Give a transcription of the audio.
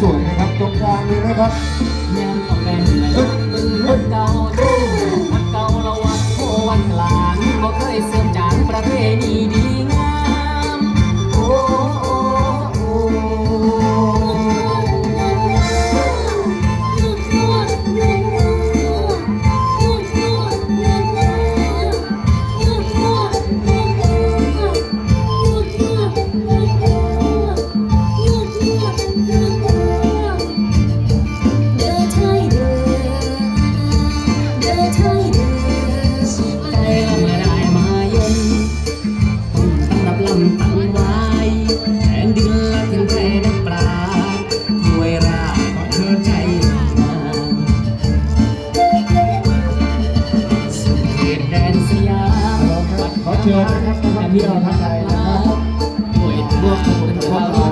สวยนะครับตรงกลางเลยนะครับยังต้อนแบ่งเลยคนเก่าดูคนเก่าละวัดโอวันกลางบ่เคยเสื่อมจากประเพณี เชียวนะครัม่เราทักทายนะครับหน่วยร่วมเป็นข้อ